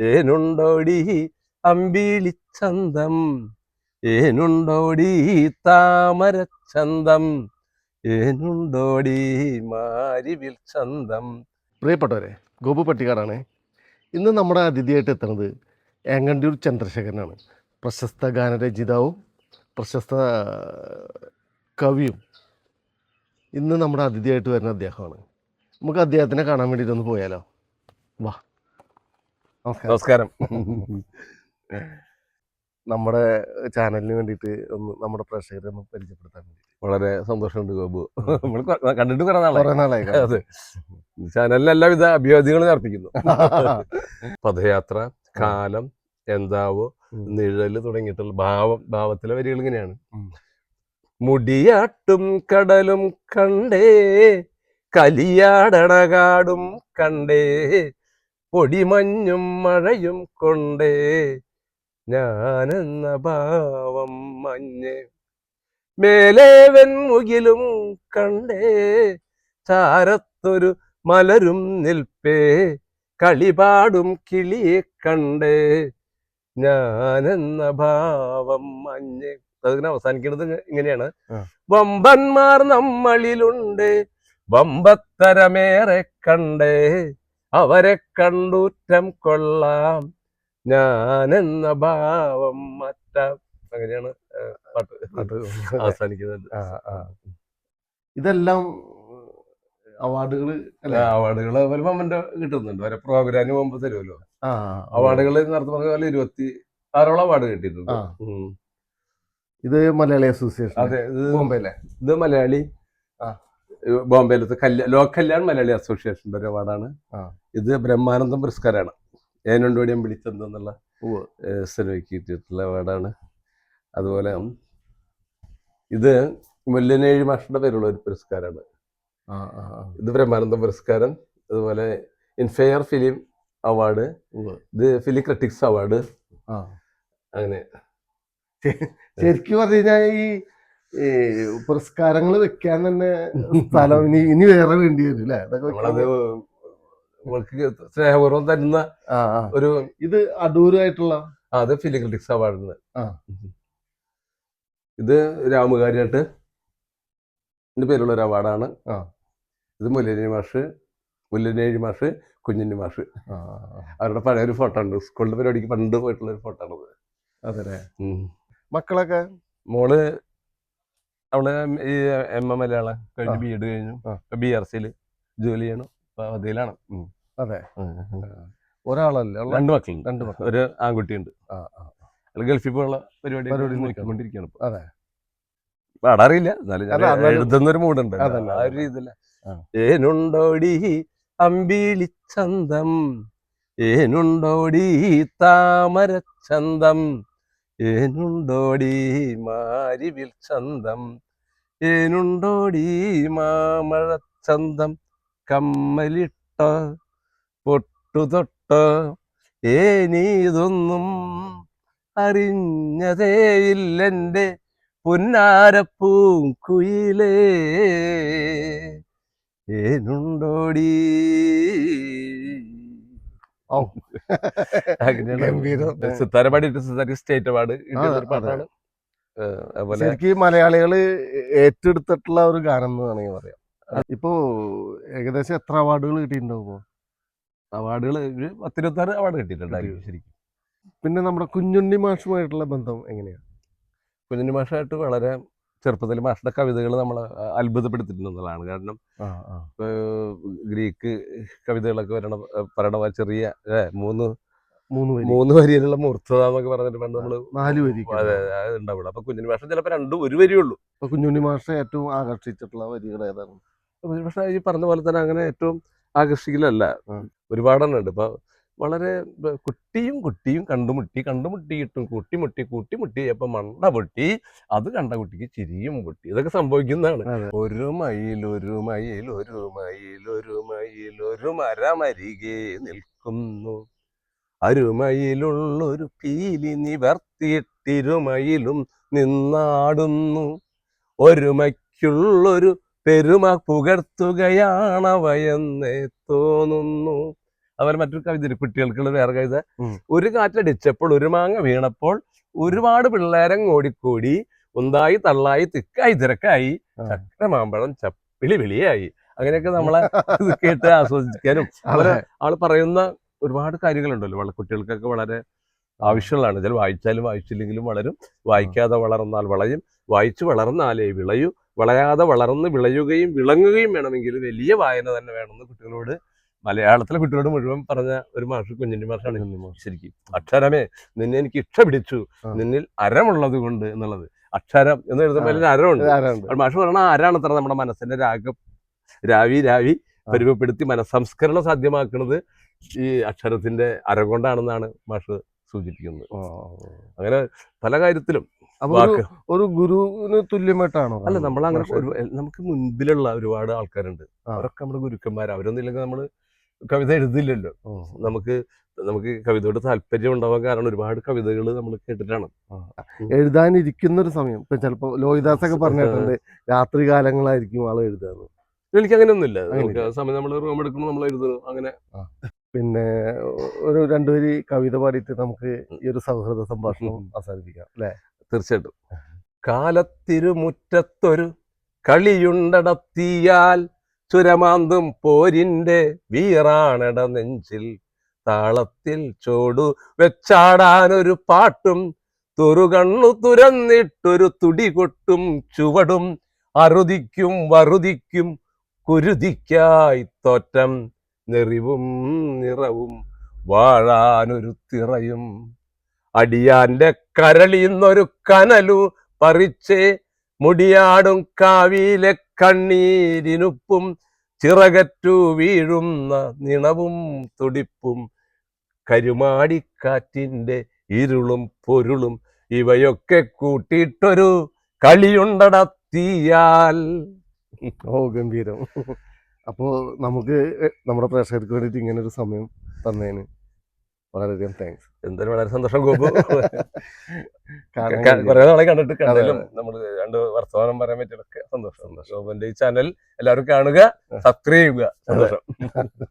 ഏനുണ്ടോടി അമ്പിളിച്ചന്തം ഏനുണ്ടോടി താമരച്ചന്തം ഏനുണ്ടോടി മാരിവിൽ ചന്തം? പ്രിയപ്പെട്ടവരെ ഗോപു പട്ടിക്കാടാണ്. ഇന്ന് നമ്മുടെ അതിഥിയായിട്ട് എത്തുന്നത് ഏങ്ങണ്ടിയൂർ ചന്ദ്രശേഖരനാണ്. പ്രശസ്ത ഗാനരചിതാവും പ്രശസ്ത കവിയും. ഇന്ന് നമ്മുടെ അതിഥിയായിട്ട് വരുന്ന അദ്ദേഹമാണ്. നമുക്ക് അദ്ദേഹത്തിനെ കാണാൻ വേണ്ടിയിട്ടൊന്ന് പോയാലോ? വാ. നമസ്കാരം. നമ്മുടെ ചാനലിന് വേണ്ടിയിട്ട് ഒന്ന് നമ്മുടെ പ്രേക്ഷകരെ ഒന്ന് പരിചയപ്പെടുത്താൻ വേണ്ടി. വളരെ സന്തോഷമുണ്ട് ഗോപു. നമ്മൾ കണ്ടിട്ട് കുറേ നാളെ നാളായി അതെ. ചാനലിൽ എല്ലാവിധ അഭിവാദ്യങ്ങളും അർപ്പിക്കുന്നു. പദയാത്ര കാലം എന്താവോ. നിഴൽ തുടങ്ങിയിട്ടുള്ള ഭാവം ഭാവത്തിലെ വരികൾ ഇങ്ങനെയാണ്. മുടിയാട്ടും കടലും കണ്ടേ കലിയാടണകാടും കണ്ടേ പൊടിമഞ്ഞും മഴയും കൊണ്ടേ ഞാനെന്ന ഭാവം മഞ്ഞ് മേലേവൻ മുകിലും കണ്ടേ ചാരത്തൊരു മലരും നിൽപ്പേ കളിപാടും കിളിയെ കണ്ടേ ഞാനെന്ന ഭാവം മഞ്ഞ് അതിങ്ങനെ അവസാനിക്കുന്നത് ഇങ്ങനെയാണ്. വമ്പന്മാർ നമ്മളിലുണ്ട് വമ്പത്തരമേറെ കണ്ടേ അവരെ കണ്ടൂറ്റം കൊള്ളാം. ഞാനെന്ന ഭാവം മറ്റ അങ്ങനെയാണ് പാട്ട് അവസാനിക്കുന്നത്. ഇതെല്ലാം അവാർഡുകൾ അല്ലേ? അവാർഡുകൾ അതുപോലെ മമ്മന്റെ കിട്ടുന്നുണ്ട്. വരെ പ്രോഗ്രാമിന് പോകുമ്പോ തരുമല്ലോ. അവാർഡുകൾ നേരത്തെ പറഞ്ഞ പോലെ ഇരുപത്തി ആറോളം അവാർഡ് കിട്ടിയിട്ടുണ്ട്. ഇത് മലയാളി അസോസിയേഷൻ അതെ ഇത് ബോംബെയിലെ. ഇത് മലയാളി ബോംബെയിലത്തെ കല്യാ ലോക് കല്യാൺ മലയാളി അസോസിയേഷന്റെ ഒരു അവാർഡാണ്. ഇത് ബ്രഹ്മാനന്ദം പുരസ്കാരമാണ്. ഏനുണ്ടോടിയം വിളിച്ചെന്തെന്നുള്ള ഉവ്വ്. സിനിമയ്ക്ക് കിട്ടിയിട്ടുള്ള അവാർഡാണ്. അതുപോലെ ഇത് മുല്ലനേഴി മാഷിന്റെ പേരുള്ള ഒരു പുരസ്കാരമാണ്. ഇത് ബ്രഹ്മാനന്ദം പുരസ്കാരം. അതുപോലെ ഇൻഫെയർ ഫിലിം അവാർഡ്. ഇത് ഫിലി ക്രിട്ടിക്സ് അവാർഡ്. അങ്ങനെ. ശരിക്കും പറഞ്ഞു കഴിഞ്ഞാൽ ഈ ഈ പുരസ്കാരങ്ങൾ വെക്കാൻ തന്നെ സ്ഥലം ഇനി ഇനി വേറെ വേണ്ടി വരും അല്ലേ അതൊക്കെ സ്നേഹപൂർവം തരുന്ന ഒരു ഇത് അടൂരായിട്ടുള്ള? അത് ഫിലിം ക്രിറ്റിക്സ് അവാർഡിന്. ഇത് രാമുകാരിയായിട്ട് എന്റെ പേരുള്ള ഒരു അവാർഡാണ്. ഇത് മുല്ലനേഴി മാഷ് മുല്ലനേഴി മാഷ് കുഞ്ഞിന് മാഷ്. അവരുടെ പഴയ ഒരു ഫോട്ടോ ഉണ്ട്. സ്കൂളിന്റെ പരിപാടിക്ക് പണ്ട് പോയിട്ടുള്ള ഒരു ഫോട്ടോ ആണത് അതെ. മക്കളൊക്കെ? മോൾ അവൾ ഈ എം എ മലയാളം കഴിഞ്ഞ് ആ. ബി എഡ് കഴിഞ്ഞു. ബി ആർ സിയിൽ ജോലി ചെയ്യണം. അപ്പൊ അതിലാണ്. അതെ. ഒരാളല്ലേ? രണ്ട് മക്കളുണ്ട് രണ്ട് മക്കൾ ഒരു ആൺകുട്ടിയുണ്ട്. ഗൾഫിൽ പോയുള്ള പരിപാടി പരിപാടി നോക്കിക്കൊണ്ടിരിക്കുകയാണ് ഇപ്പൊ. അതെ. പാടാറില്ല എന്നാലും എഴുതുന്നൊരു മൂടുണ്ട് അതല്ല, ആ ഒരു ആ. ഏനുണ്ടോടി അമ്പിളിച്ചന്തം ഏനുണ്ടോടി താമരച്ചന്തം ഏനുണ്ടോടി മാരിവിൽ ചന്തം ഏനുണ്ടോടി മാമഴച്ചന്തം കമ്മലിട്ട പൊട്ടുതൊട്ട ഏനീതൊന്നും അറിഞ്ഞതേയില്ലെന്റെ പുന്നാരപ്പൂങ്കുയിലേ ഏനുണ്ടോടി. അങ്ങനെയാണ്. ഗംഭീരം. സിത്താര പാടിയിട്ട് സിത്താര സ്റ്റേറ്റ് അവാർഡ് കിട്ടിയ പാട്ടാണ്. ശരിക്കും മലയാളികൾ ഏറ്റെടുത്തിട്ടുള്ള ഒരു ഗാനം എന്ന് വേണമെങ്കിൽ പറയാം. ഇപ്പോ ഏകദേശം എത്ര അവാർഡുകൾ കിട്ടിയിട്ടുണ്ടാവും ഇപ്പോ? അവാർഡുകൾ പത്തിരുപത്താറ് അവാർഡ് കിട്ടിയിട്ടുണ്ടായിരിക്കും ശരിക്കും. പിന്നെ നമ്മുടെ കുഞ്ഞുണ്ണി മാഷുമായിട്ടുള്ള ബന്ധം എങ്ങനെയാണ് കുഞ്ഞുണ്ണി മാഷായിട്ട് വളരെ ചെറുപ്പത്തിൽ മാഷിന്റെ കവിതകൾ നമ്മളെ അത്ഭുതപ്പെടുത്തിയിട്ടുണ്ടെന്നുള്ളതാണ്. കാരണം ഗ്രീക്ക് കവിതകളൊക്കെ വരണ പറയണ ചെറിയ മൂന്ന് മൂന്ന് മൂന്ന് വരിയിലുള്ള മൂർത്തത എന്നൊക്കെ പറഞ്ഞിട്ട് പണ്ട് നമ്മൾ നാല് വരി അതെ ഉണ്ടാവുള്ളൂ. അപ്പൊ കുഞ്ഞുണ്ണി മാഷം ചിലപ്പോ രണ്ടും ഒരു വരിയുള്ളൂ. അപ്പൊ കുഞ്ഞുണ്ണി മാഷ ഏറ്റവും ആകർഷിച്ചിട്ടുള്ള വരികൾ ഏതാണ്? പക്ഷെ ഈ പറഞ്ഞ പോലെ തന്നെ അങ്ങനെ ഏറ്റവും ആകർഷിക്കലല്ല. ഒരുപാടെണ്ണം ഉണ്ട്. ഇപ്പൊ വളരെ കുട്ടിയും കുട്ടിയും കണ്ടുമുട്ടി കണ്ടുമുട്ടിയിട്ടും കൂട്ടിമുട്ടി കൂട്ടിമുട്ടി അപ്പൊ മണ്ട പൊട്ടി അത് കണ്ട കുട്ടിക്ക് ചിരിയും പൊട്ടി. ഇതൊക്കെ സംഭവിക്കുന്നതാണ്. ഒരു മയിൽ ഒരു മയിൽ ഒരു മയിൽ ഒരു മയിൽ ഒരു മരമരികെ നിൽക്കുന്നു. അരുമയിലുള്ളൊരു പീലി നിവർത്തിയിട്ടിരുമയിലും നിന്നാടുന്നു. ഒരുമയ്ക്കുള്ളൊരു പെരുമ പുകർത്തുകയാണവയെന്നേ തോന്നുന്നു. അതുപോലെ മറ്റൊരു കവിത കുട്ടികൾക്കുള്ള വേറെ കവിത. ഒരു കാറ്റടിച്ചപ്പോൾ ഒരു മാങ്ങ വീണപ്പോൾ ഒരുപാട് പിള്ളേരം ഓടിക്കൂടി. ഒന്നായി തള്ളായി തിക്കായി തിരക്കായി. ചക്ര മാമ്പഴം ചപ്പിളി വിളിയായി. അങ്ങനെയൊക്കെ നമ്മളെ ഇത് കേട്ട് ആസ്വദിക്കാനും അവരെ ആൾ പറയുന്ന ഒരുപാട് കാര്യങ്ങളുണ്ടല്ലോ. വളരെ കുട്ടികൾക്കൊക്കെ വളരെ ആവശ്യമുള്ളതാണ്. ചില വായിച്ചാലും വായിച്ചില്ലെങ്കിലും വളരും. വായിക്കാതെ വളർന്നാൽ വളയും. വായിച്ചു വളർന്നാലേ വിളയൂ. വളയാതെ വളർന്ന് വിളയുകയും വിളങ്ങുകയും വേണമെങ്കിൽ വലിയ വായന തന്നെ വേണമെന്ന് കുട്ടികളോട് മലയാളത്തിലെ കുട്ടികളോട് മുഴുവൻ പറഞ്ഞ ഒരു മാഷ് കുഞ്ഞിന്റെ മാഷാണ് ശരിക്കും. അക്ഷരമേ നിന്നെ എനിക്ക് ഇഷ്ടപിടിച്ചു. നിന്നിൽ അരമുള്ളത് കൊണ്ട് എന്നുള്ളത്. അക്ഷരം എന്ന് എഴുതുമ്പോൾ അരമുണ്ട്. മാഷ് പറഞ്ഞ ആരാണ് അത്ര നമ്മുടെ മനസ്സിന്റെ രാഗം? രാവി രാവി പരിമപ്പെടുത്തി മനസ്സംസ്കരണം സാധ്യമാക്കുന്നത് ഈ അക്ഷരത്തിന്റെ അരം കൊണ്ടാണെന്നാണ് മാഷ് സൂചിപ്പിക്കുന്നത്. അങ്ങനെ പല കാര്യത്തിലും ഒരു ഗുരുവിന് തുല്യമായിട്ടാണോ? അല്ല നമ്മൾ അങ്ങനെ നമുക്ക് മുൻപിലുള്ള ഒരുപാട് ആൾക്കാരുണ്ട്. അവരൊക്കെ നമ്മുടെ ഗുരുക്കന്മാർ അവരൊന്നും ഇല്ലെങ്കിൽ നമ്മൾ കവിത എഴുതില്ലല്ലോ നമുക്ക് നമുക്ക് കവിതയോട് താല്പര്യം ഉണ്ടാവാൻ കാരണം ഒരുപാട് കവിതകൾ നമ്മൾ കേട്ടിട്ടാണ്. എഴുതാനിരിക്കുന്ന ഒരു സമയം. ഇപ്പൊ ചിലപ്പോ ലോഹിദാസ് ഒക്കെ പറഞ്ഞിട്ടുണ്ട് രാത്രി കാലങ്ങളായിരിക്കും ആൾ എഴുതാന്ന്. എനിക്ക് അങ്ങനെയൊന്നുമില്ല. നമുക്ക് ആ സമയം നമ്മൾ റൂം എടുക്കുമ്പോൾ നമ്മൾ എഴുതുന്നു അങ്ങനെ. പിന്നെ ഒരു രണ്ടുപേര് കവിത പാടിയിട്ട് നമുക്ക് ഈ ഒരു സൗഹൃദ സംഭാഷണം അവസാനിപ്പിക്കാം അല്ലെ? തീർച്ചയായിട്ടും. കാലത്തിരുമുറ്റത്തൊരു കളിയുണ്ടടത്തിയാൽ ചുരമാന്തും പോരിന്റെ വീറാണട നെഞ്ചിൽ. താളത്തിൽ ചോടു വെച്ചാടാനൊരു പാട്ടും തുറുകണ്ണു തുരന്നിട്ടൊരു തുടി കൊട്ടും ചുവടും അറുതിക്കും വറുതിക്കും കുരുതിക്കായി തോറ്റം. നെറിവും നിറവും വാഴാനൊരു തിറയും. അടിയാന്റെ കരളിന്നൊരു കനലു പറിച്ചേ മുടിയാടും കാവിലെ കണ്ണീരിനുപ്പും ചിറകറ്റു വീഴുന്ന നിണവും തുടിപ്പും കരുമാടിക്കാറ്റിന്റെ ഇരുളും പൊരുളും ഇവയൊക്കെ കൂട്ടിയിട്ടൊരു കളിയുണ്ടടത്തിയാൽ ഓ ഗംഭീരം. അപ്പോൾ നമുക്ക് നമ്മുടെ പ്രേക്ഷകർക്ക് വേണ്ടിയിട്ട് ഇങ്ങനെ ഒരു സമയം തന്നതിന് വളരെയധികം താങ്ക്സ് എന്തായാലും വളരെ സന്തോഷം ഗോപു. കുറെ നാളെ കണ്ടിട്ട് കണ്ടാലും നമ്മൾ രണ്ട് വർത്തമാനം പറയാൻ പറ്റിയതൊക്കെ സന്തോഷം. ഗോപുവിന്റെ ഈ ചാനൽ എല്ലാവരും കാണുക സബ്സ്ക്രൈബ് ചെയ്യുക. സന്തോഷം.